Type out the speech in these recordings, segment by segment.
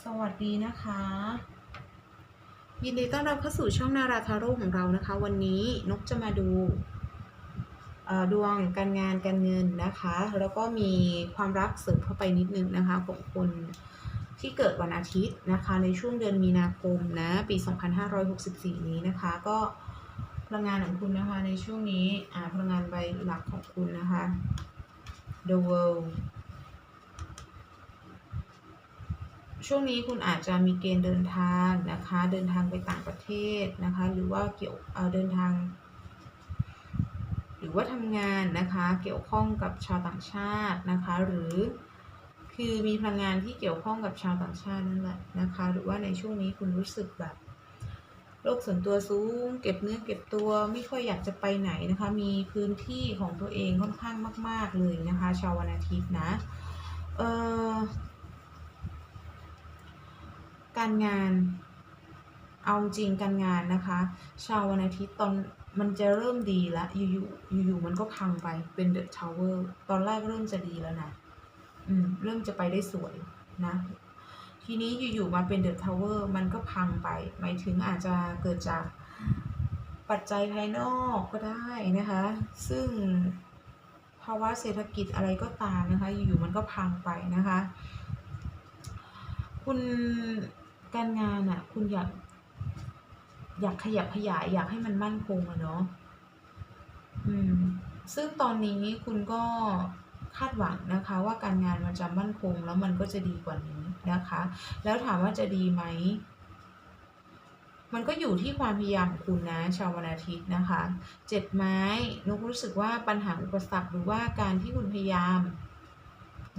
สวัสดีนะคะ ยินดีต้อนรับเข้าสู่ช่องนาราทาโร่ของเรานะคะ วันนี้นกจะมาดูดวงการงานการเงินนะคะ แล้วก็มีความรักเสริมเข้าไปนิดนึงนะคะของคนที่เกิดวันอาทิตย์นะคะ ในช่วงเดือนมีนาคมนะ ปี 2564 นี้นะคะ ก็พลังงานของคุณนะคะในช่วงนี้พลังงานใบหลักของคุณนะคะ The World ช่วงนี้คุณอาจจะมีเกณฑ์เดินทางนะคะ เดินทางไปต่างประเทศนะคะ หรือว่าเกี่ยวเเดินทาง หรือว่าทำงานนะคะ เกี่ยวข้องกับชาวต่างชาตินะคะ หรือคือมีพลังงานที่เกี่ยวข้องกับชาวต่างชาตินั่นแหละนะคะ หรือว่าในช่วงนี้คุณรู้สึกแบบโลกส่วนตัวสูง เก็บเนื้อเก็บตัวไม่ค่อยอยากจะไปไหนนะคะ มีพื้นที่ของตัวเองค่อนข้างมาก ๆเลยนะคะ ชาววันอาทิตย์นะเอ่อ การงาน เอาจริงการงานนะคะ ชาววันอาทิตย์ตอนมันจะเริ่มดีแล้วอยู่ๆอยู่ๆมันก็พังไปเป็นเดอะทาวเวอร์ตอนแรกเริ่มจะดีแล้วนะอืมเริ่มจะไปได้สวยนะ ทีนี้อยู่ๆมาเป็นเดอะทาวเวอร์มันก็พังไป หมายถึงอาจจะเกิดจากปัจจัยภายนอกก็ได้นะคะ ซึ่งภาวะเศรษฐกิจอะไรก็ตามนะคะ อยู่ๆมันก็พังไปนะคะ คุณ การงานอะ่ะ คุณอยาก อยากขยับขยาย อยากให้มันมั่นคงอะเนาะอืม ซึ่งตอนนี้คุณก็คาดหวังนะคะ ว่าการงานมันจะมั่นคง แล้วมันก็จะดีกว่านี้นะคะ แล้วถามว่าจะดีไหมมันก็อยู่ที่ความพยายามของคุณนะชาววันอาทิตย์นะคะเจ็ดไม้นกรู้สึกว่าปัญหาอุปสรรคหรือว่าการที่คุณพยายาม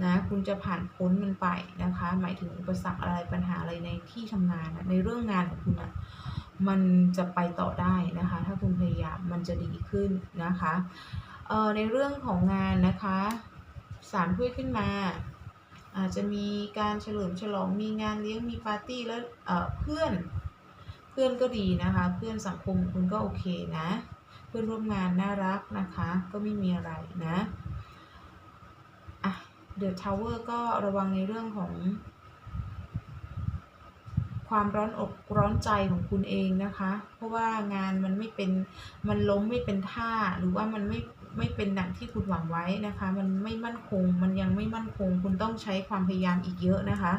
นะคุณจะผ่านพ้นมันไปนะคะ หมายถึงอุปสรรคอะไรปัญหาอะไรในที่ทำงานอะในเรื่องงานของคุณอะมันจะไปต่อได้นะคะ ถ้าคุณพยายามมันจะดีขึ้นนะคะเอ่อในเรื่องของงานนะคะสามถ้วยขึ้นมา อาจจะมีการเฉลิมฉลองมีงานเลี้ยงมีปาร์ตี้แล้วเอ่อเพื่อนเพื่อนก็ดีนะคะ เพื่อนสังคมคุณก็โอเคนะ เพื่อนร่วมงานน่ารักนะคะ ก็ไม่มีอะไรนะ เดอะทาวเวอร์ก็ระวังในเรื่องของ ความร้อนอกร้อนใจของคุณเองนะคะ เพราะว่างานมันไม่เป็นมันล้มไม่เป็นท่า หรือว่ามันไม่ไม่เป็นดังที่คุณหวังไว้นะคะ มันไม่มั่นคง มันยังไม่มั่นคง คุณต้องใช้ความพยายามอีกเยอะนะคะ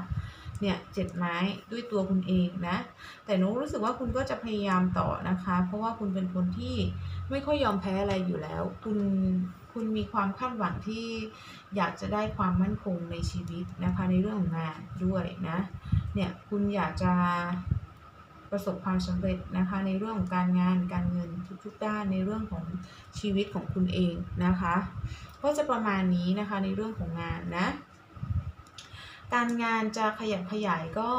เนี่ยเจ็ดไม้ด้วยตัวคุณเองนะ แต่หนูรู้สึกว่าคุณก็จะพยายามต่อนะคะ เพราะว่าคุณเป็นคนที่ไม่ค่อยยอมแพ้อะไรอยู่แล้ว คุณ คุณมีความคาดหวังที่อยากจะได้ความมั่นคงในชีวิตนะคะในเรื่องของงานด้วยนะเนี่ยคุณอยากจะประสบความสำเร็จนะคะในเรื่องของการงานการเงินทุกๆด้านในเรื่องของชีวิตของคุณเองนะคะ ก็จะประมาณนี้นะคะในเรื่องของงานนะการงานจะขยับขยายก็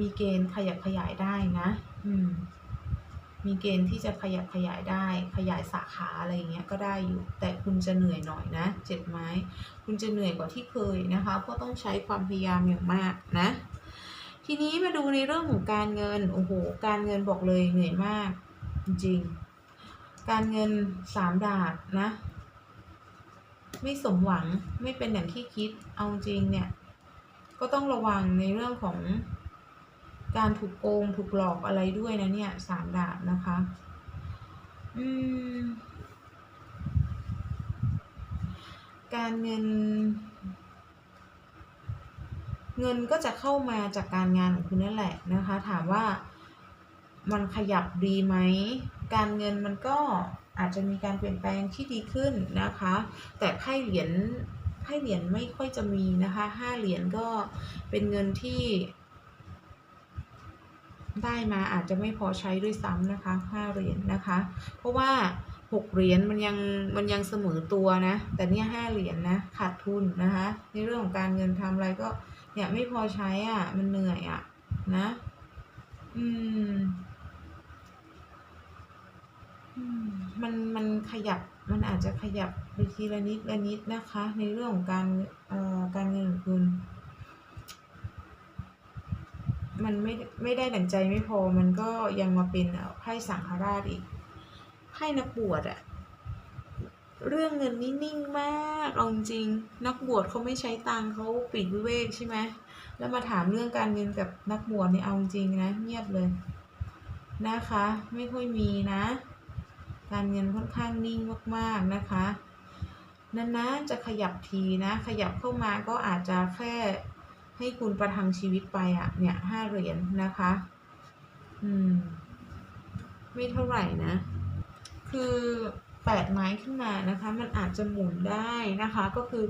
มีเกณฑ์ขยับขยายได้นะ อืม มีเกณฑ์ที่จะขยับขยายได้ ขยายสาขาอะไรอย่างเงี้ยก็ได้อยู่ แต่คุณจะเหนื่อยหน่อยนะเจ็ดไม้ คุณจะเหนื่อยกว่าที่เคยนะคะ เพราะต้องใช้ความพยายามอย่างมากนะ ทีนี้มาดูในเรื่องของการเงิน โอ้โห การเงินบอกเลยเหนื่อยมาก จริง การเงินสามดาบนะ ไม่สมหวัง ไม่เป็นอย่างที่คิด เอาจริงเนี่ย ก็ต้องระวังในเรื่องของ การถูกโกงถูกหลอกอะไรด้วยนะเนี่ยสามดาบนะคะ อืม การเงิน เงินก็จะเข้ามาจากการงานของคุณนั่นแหละนะคะ ถามว่ามันขยับดีไหม การเงินมันก็อาจจะมีการเปลี่ยนแปลงที่ดีขึ้นนะคะ แต่ไพ่เหรียญไพ่เหรียญไม่ค่อยจะมีนะคะห้าเหรียญก็เป็นเงินที่ ได้มาอาจจะไม่พอใช้ด้วยซ้ำนะคะห้าเหรียญนะคะ เพราะว่าหกเหรียญมันยังมันยังเสมอตัวนะ แต่เนี่ยห้าเหรียญนะขาดทุนนะคะ ในเรื่องของการเงินทำอะไรก็เนี่ยไม่พอใช้อะ มันเหนื่อยอะ นะอืมอืมมันมันขยับมันอาจจะขยับไปทีละนิดละนิดนะคะ ในเรื่องของการเอ่อการเงินของคุณ มันไม่ไม่ได้ดั่งใจไม่พอมันก็ยังมาเป็นไพ่สังฆราชอีกไพ่นักบวชอะเรื่องเงินนี่นิ่งมากเอาจริง นักบวชเขาไม่ใช้ตังเขาปลีกวิเวกใช่ไหมแล้วมาถามเรื่องการเงินกับนักบวชนี่เอาจริงนะเงียบเลยนะคะ ไม่ค่อยมีนะ การเงินค่อนข้างนิ่งมากๆนะคะนานๆจะขยับทีนะ ขยับเข้ามาก็อาจจะแค่ ให้คุณประทังชีวิตไปอะเนี่ยห้าเหรียญนะคะ อืม ไม่เท่าไหร่นะ คือแปดไม้ขึ้นมานะคะ มันอาจจะหมุนได้นะคะ ก็คือ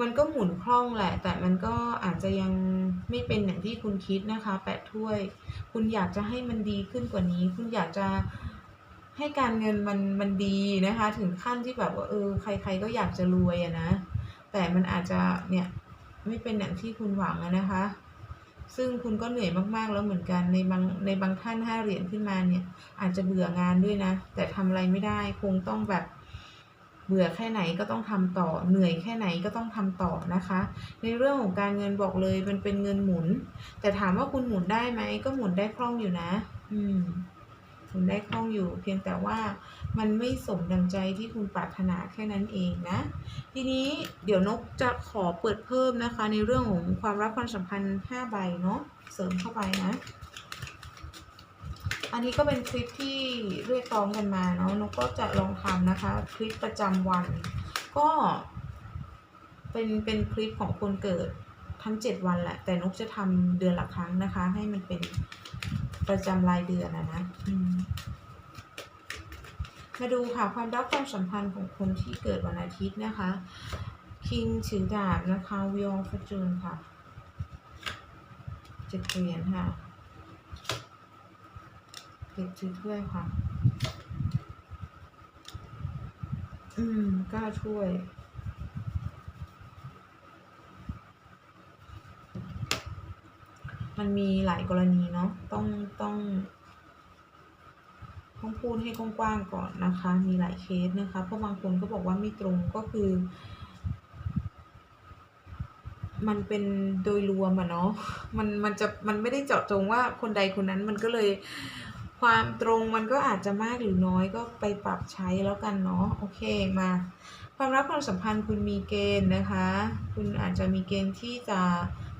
มันก็หมุนคล่องแหละ แต่มันก็อาจจะยังไม่เป็นอย่างที่คุณคิดนะคะแปดถ้วย คุณอยากจะให้มันดีขึ้นกว่านี้ คุณอยากจะให้การเงินมันมันดีนะคะ ถึงขั้นที่แบบว่าเออใคร ๆ ก็อยากจะรวยอะนะ แต่มันอาจจะเนี่ย ไม่เป็นอย่างที่คุณหวังนะคะ ซึ่งคุณก็เหนื่อยมากๆแล้วเหมือนกันในบางในบางท่านห้าเหรียญขึ้นมาเนี่ย อาจจะเบื่องานด้วยนะ แต่ทำอะไรไม่ได้คงต้องแบบเบื่อแค่ไหนก็ต้องทำต่อ เหนื่อยแค่ไหนก็ต้องทำต่อนะคะ ในเรื่องของการเงินบอกเลยมันเป็นเงินหมุน แต่ถามว่าคุณหมุนได้ไหมก็หมุนได้คล่องอยู่นะ อืม หมุนได้คล่องอยู่ เพียงแต่ว่ามันไม่สมดังใจที่คุณปรารถนาแค่นั้นเองนะ ทีนี้เดี๋ยวนกจะขอเปิดเพิ่มนะคะ ในเรื่องของความรักความสัมพันธ์5ใบเนาะเสริมเข้าไปนะ อันนี้ก็เป็นคลิปที่เรียกร้องกันมาเนาะนกก็จะลองทำนะคะ คลิปประจำวัน ก็เป็นเป็นคลิปของคนเกิดทั้ง 7 วันแหละ แต่นกจะทำเดือนละครั้งนะคะ ให้มันเป็น ประจำรายเดือนนะนะอืมมาดูค่ะความรักความสัมพันธ์ของคนที่เกิดวันอาทิตย์นะคะ คิงถือดาบนะคะวิองฟจูนค่ะเจ็ดเหรียญค่ะเด็กถือถ้วยค่ะ อืมกล้าช่วย มันมีหลายกรณีเนาะต้องต้องต้องพูดให้กว้างๆก่อนนะคะ มีหลายเคสนะคะ เพราะบางคนก็บอกว่าไม่ตรงก็คือ มันเป็นโดยรวมอะเนาะมันมันจะมันไม่ได้เจาะจงว่าคนใดคนนั้นมันก็เลยความตรงมันก็อาจจะมากหรือน้อยก็ไปปรับใช้แล้วกันเนาะโอเคมา ความรักความสัมพันธ์คุณมีเกณฑ์นะคะ คุณอาจจะมีเกณฑ์ที่จะ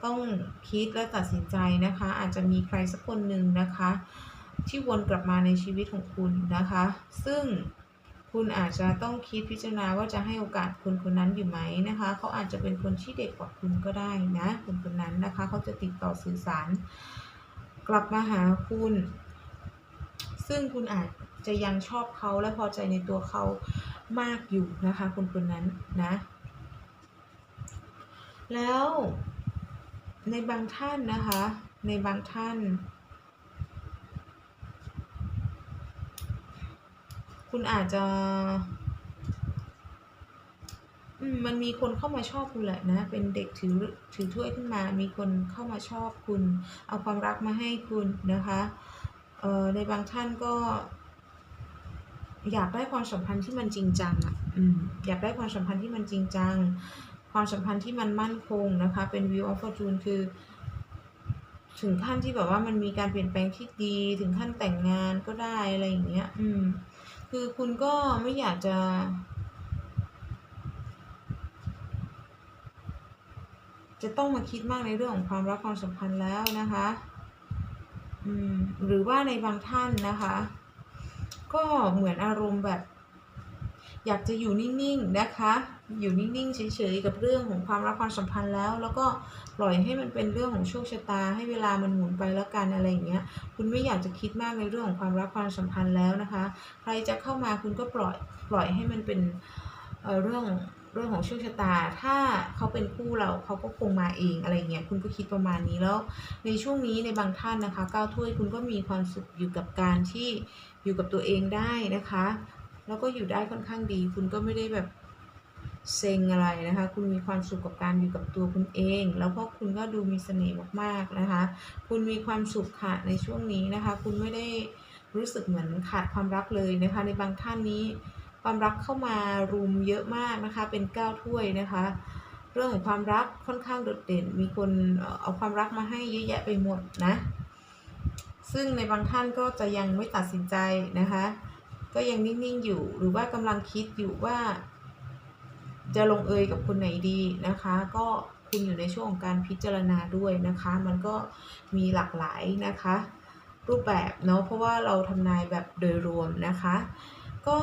ต้องคิดและตัดสินใจนะคะ อาจจะมีใครสักคนหนึ่งนะคะ ที่วนกลับมาในชีวิตของคุณนะคะ ซึ่งคุณอาจจะต้องคิดพิจารณาว่าจะให้โอกาสคนคนนั้นอยู่ไหมนะคะ เขาอาจจะเป็นคนที่เด็กกว่าคุณก็ได้นะคนคนนั้นนะคะ เขาจะติดต่อสื่อสาร กลับมาหาคุณ ซึ่งคุณอาจจะยังชอบเขาและพอใจในตัวเขามากอยู่นะคะ คนคนนั้นนะ แล้ว ในบางท่านนะคะ ในบางท่าน คุณอาจจะมมันมีคนเข้ามาชอบคุณแหละนะ เป็นเด็กถือถือถ้วยขึ้นมา มีคนเข้ามาชอบคุณ เอาความรักมาให้คุณนะคะเอ่อในบางท่านก็ อยากได้ความสัมพันธ์ที่มันจริงจังอะ อืม อยากได้ความสัมพันธ์ที่มันจริงจัง ความสัมพันธ์ที่มันมั่นคงนะคะ เป็น view of fortune คือ ถึงขั้นที่แบบว่ามันมีการเปลี่ยนแปลงที่ดี ถึงขั้นแต่งงานก็ได้อะไรอย่างเงี้ย อืม คือคุณก็ไม่อยากจะจะต้องมาคิดมากในเรื่องของความรักความสัมพันธ์แล้วนะคะ อืม หรือว่าในบางท่านนะคะ ก็เหมือนอารมณ์แบบ อยากจะอยู่นิ่งๆนะคะอยู่นิ่งๆเฉยๆกับเรื่องของความรักความสัมพันธ์แล้ว แล้วก็ปล่อยให้มันเป็นเรื่องของโชคชะตา ให้เวลามันหมุนไปแล้วกันอะไรอย่างเงี้ย คุณไม่อยากจะคิดมากในเรื่องของความรักความสัมพันธ์แล้วนะคะ ใครจะเข้ามาคุณก็ปล่อยปล่อยให้มันเป็นเเรื่องเรื่องของโชคชะตา ถ้าเขาเป็นคู่เราเขาก็คงมาเองอะไรเงี้ย คุณก็คิดประมาณนี้แล้ว ในช่วงนี้ในบางท่านนะคะก้าวถ้วยคุณก็มีความสุขอยู่กับการที่อยู่กับตัวเองได้นะคะ แล้วก็อยู่ได้ค่อนข้างดี คุณก็ไม่ได้แบบ เซ็งอะไรนะคะ คุณมีความสุขกับการอยู่กับตัวคุณเอง แล้วก็คุณก็ดูมีเสน่ห์มากๆนะคะ คุณมีความสุขค่ะในช่วงนี้นะคะ คุณไม่ได้รู้สึกเหมือนขาดความรักเลยนะคะ ในบางท่านนี้ ความรักเข้ามารุมเยอะมากนะคะ เป็นก้าวถ้วยนะคะ เรื่องของความรักค่อนข้างโดดเด่น มีคนเอาความรักมาให้เยอะแยะไปหมดนะ ซึ่งในบางท่านก็จะยังไม่ตัดสินใจนะคะ ก็ยังนิ่งๆอยู่หรือว่ากำลังคิดอยู่ว่า จะลงเอยกับคนไหนดีนะคะ ก็คุณอยู่ในช่วงของการพิจารณาด้วยนะคะ มันก็มีหลากหลายนะคะ รูปแบบเนาะเพราะว่าเราทำนายแบบโดยรวมนะคะ ก็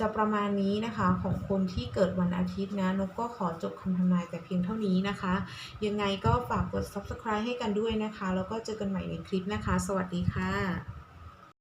จะประมาณนี้นะคะของคนที่เกิดวันอาทิตย์นะนกก็ขอจบคำทำนายแต่เพียงเท่านี้นะคะ ยังไงก็ฝากกด subscribe ให้กันด้วยนะคะ แล้วก็เจอกันใหม่ในคลิปนะคะ สวัสดีค่ะ